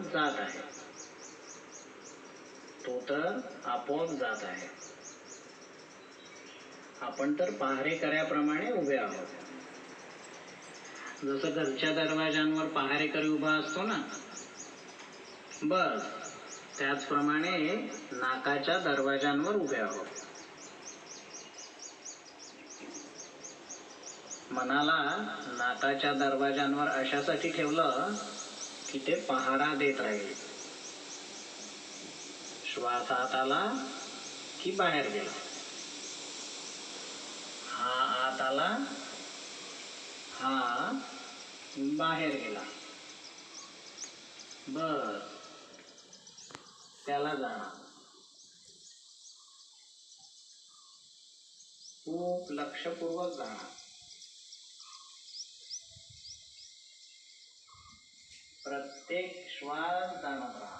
आपोआप जात आहे. तो तर आपोआप जात आहे. आपण तर पहारेकऱ्याप्रमाणे उभे आहोत. जसं घरच्या दरवाजांवर पहारेकरी उभा असतो ना बस त्याचप्रमाणे नाकाच्या दरवाजांवर उभे आहोत. मनाला नाकाच्या दरवाजांवर अशासाठी ठेवलं की ते पहारा देत राहील श्वास आत आला की बाहेर गेला हा आत आला हा बाहेर गेला बर त्याला जाणार खूप लक्षपूर्वक जाणार प्रत्येक श्वास जाणवत राहा.